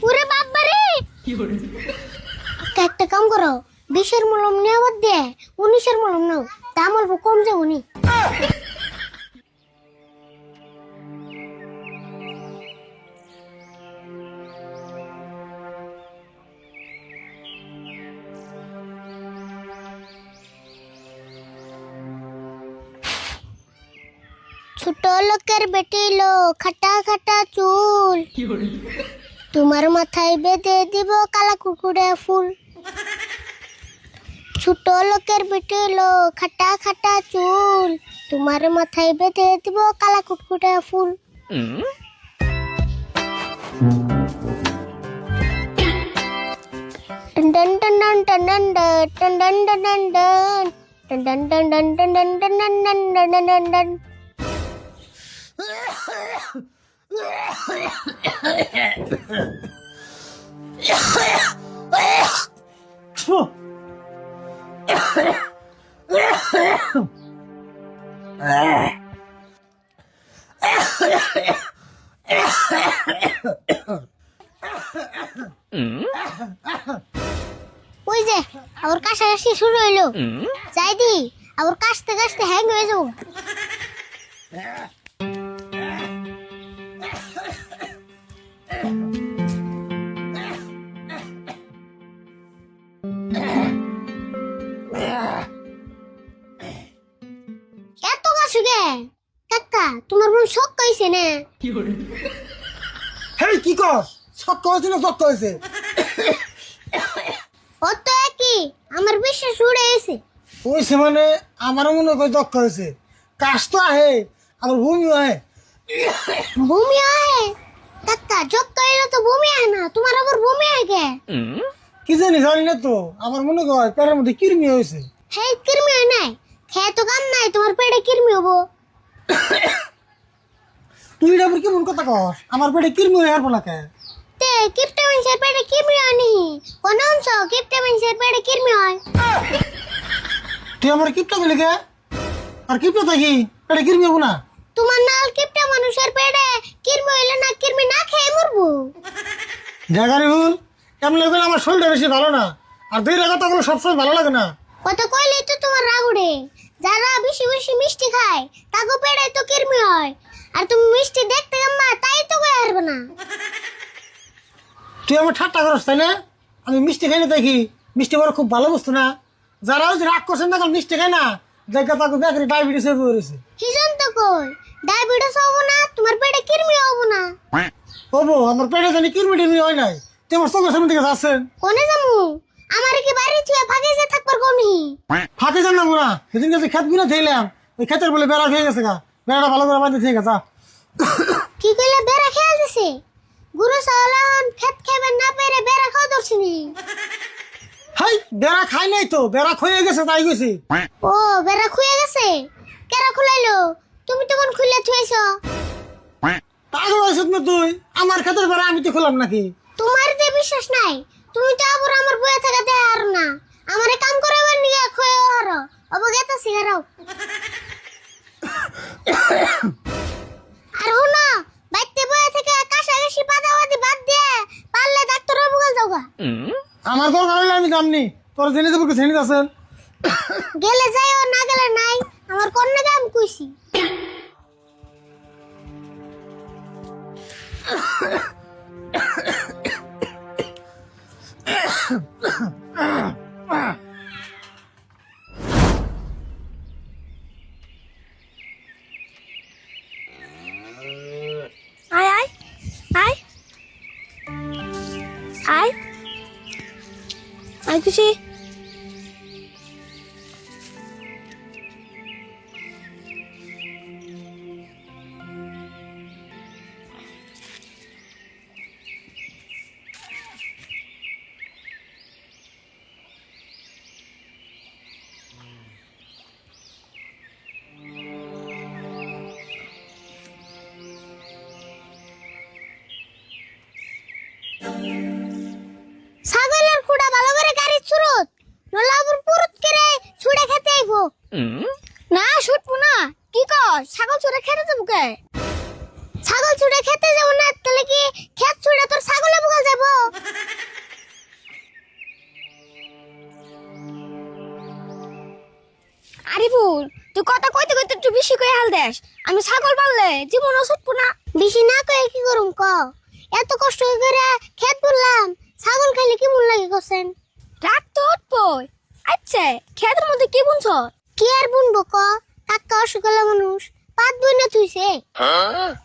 পুরে বাবারে একটা কাম করো, বিশের মলম নেওয়া দিয়ে উনিশের মলম নাও, দাম অল্প কম যাব নি। ছোট লোকের বেটি লো খাটা খাটা চুল তোমার মাথায় বেঁধে দিব কালা কুকুরে ফুল ছোট লোকের বেটি লো খাটা খাটা চুল তোমার মাথায় বেঁধে দিব কালা কুকুরে ফুল Dun dun dun dun dun dun dun dun dun dun dun dun. Dun dun dun dun dun dun dun dun ওই যে আবার কাশাকাশি শুরু হইল। যাই দি আবার কাশতে কাশতে হ্যাং হয়ে যাব। এত কাশু গে কাকা তোমার বোন শখ কইছে না? হেই কি কর সব করেছে না সব করেছে? অত একই আমার বিশ্বাস উড়ে এসে ওইছে মানে আমারও মনে করে দক্ষ হয়েছে কাজ তো আহে আবার ভূমি আহে। ভূমি আহে? কাকা জব কইলে তো ভূমি আহে না তোমার আবার ভূমি আহে কে? কি জানি জানি না তো। আমার মনে হয় পেটের মধ্যে কিরমি হয়েছে। হে কিরমি হয় নাই? খেয়ে তো কাম নাই তোমার পেটে কিরমি হব। তুই এটা আবার কেমন কথা কর আমার পেটে কিরমি হয়ে আর বলা কে? তে কিপটা মানুষের পেটে কিরমি হয় নি? কোন অংশ? কিপটা মানুষের পেটে কিরমি হয়। তুই আমার কিপটা গেলি কে? আর কিপটা থাকি পেটে কিরমি হব না। তোমার নাল কিপটা মানুষের পেটে কিরমি হইলে না কিরমি না খেয়ে মরবো। এমন আমার শরীরটা বেশি ভালো না। আর দুই কথাগুলো সবসময় ভালো লাগে না। কত কইলেই তো তোমার রাগ উঠে। যারা বেশি বেশি মিষ্টি খায় তাকে পেটে তো কিরমি হয়। আর তুমি মিষ্টি দেখতে তাই তো কই হারবে না। তুই আমার ঠাট্টা করস তাই না? আমি মিষ্টি খাই না দেখি। মিষ্টি বড় খুব ভালো বস্তু না। যারা ওই রাগ করছেন না মিষ্টি খায় না? দেখা তাকে বেকারি ডায়াবেটিস হয়ে পড়েছে। হিজন তো কই? ডায়াবেটিস হব না তোমার পেটে কিরমি হব না। ওবো আমার পেটে জানি কিরমি টিরমি হয় নাই। আমার চোখের সামনে থেকে যাচ্ছেন? কোনে যামু আমার কি বাড়ি থুয়ে ফাঁকে যে থাকবার কোনি ফাঁকে জান না মোরা সেদিন কাছে খেতগুলো থেইলাম ওই খেতের বলে বেড়া খেয়ে গেছে গা। বেড়াটা ভালো করে বাঁধতে থেকে গেছে কি কইলে বেড়া খেয়াল দিছে গুরু সালান খেত খেবেন না পেরে বেড়া খাওয়া দর্শনি হাই বেড়া খাই নাই তো বেড়া খয়ে গেছে তাই গেছি ও বেড়া খুয়ে গেছে? কেরা খুলাইলো? তুমি তখন খুলে থুয়েছো পাগল হয়েছিস না তুই? আমার খেতের বেড়া আমি তো খোলাম নাকি? তোমার যে বিশ্বাস নাই তুমি তো আবার আমার বয়ে থাকা দেয় আর না। আমারে কাম করে এবার নিয়ে খয়ে হারো অবগেত সিগারাও আর। হুনা বাইতে বয়ে থেকে কাশাকাশি বাদাবাদি বাদ দিয়ে পারলে ডাক্তার বগল যাওগা। আমার দরকার হলে আমি জামনি। তোর জেনে যাব কি শ্রেণি আছেন গেলে যাইও না গেলে নাই। আমার কন্যা কাম কইছি। Ai, ai, ai. Ai. Ai, Cuxi. ছাগল ছুড়ে খেতে যাব না, তাহলে কি খেত ছুড়ে তোর ছাগলে বগল যাব? আরে ভুল, তুই কথা কইতে কইতে একটু বেশি কই হাল দেস। আমি ছাগল পাললে জীবনও ছুটবো না। বেশি না কয়ে কি করুম ক? এত কষ্ট করে খেত বললাম, ছাগল খাইলে কি মন লাগে কোসেন? রাত তো উঠবই। আচ্ছা খেতের মধ্যে কি বুনছ? কি আর বুনবো ক? কাকা অসুখলা মানুষ। পাত বই না তুইছে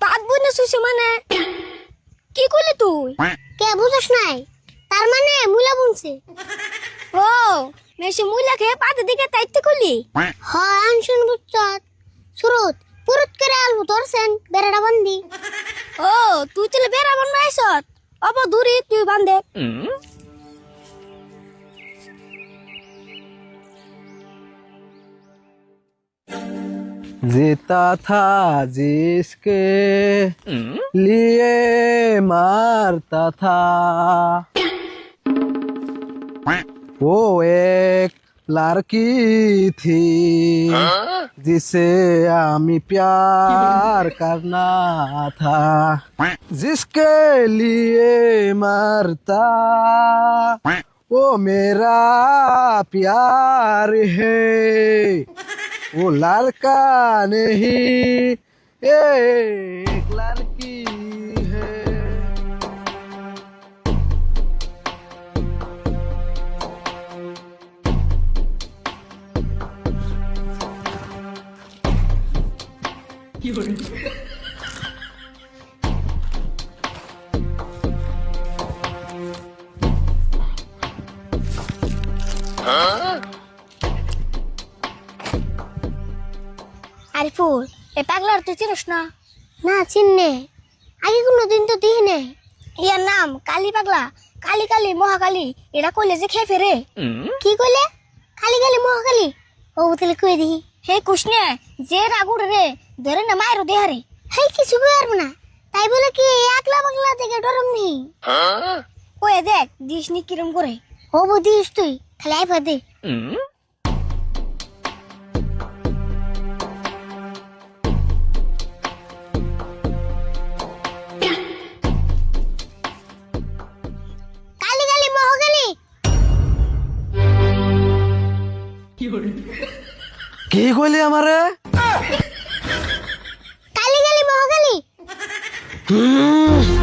পাত বুনে শুইছে মানে? কি করলি তুই? কে বুঝছ নাই? তার মানে মুলা বুনছে। ও মেশে মুইলা খেয়ে পাতের দিকে তাইতে করলি? হ আনশুন বুঝছত। সুরত পুরুত করে আলবু ধরছেন, বেড়াটা বন্দি ও, তুই চলে বেড়া আইসত? অব দূরে তুই বান্ধে। जीता था जिसके लिए मारता था। वो एक लड़की थी जिसे हमें प्यार करना था जिसके लिए मरता। वो मेरा प्यार है। वो लड़का नहीं एक लड़की है। আরে ফুল এ পাগলার তুই চিনিস না? না চিননে। আগে কোনো দিন তো দিই নে ইয়ার নাম কালী পাগলা কালী কালী মহাকালী এটা কইলে যে খেয়ে ফেরে। কি কইলে? খালি খালি মহাখালি ও তাহলে কই দিই হে কুষ্ণে যে রাগুড় রে ধরে না মায়ের দেহারে। হেই কিছু কইব না। তাই বলে কি একলা পাগলা থেকে ডরম নি কয়ে দেখ দিস নি কিরম করে। ও বুঝিস তুই। খালি আই ফাদে কইলি আমারে? কালি গেলি মহাকালি। হুম।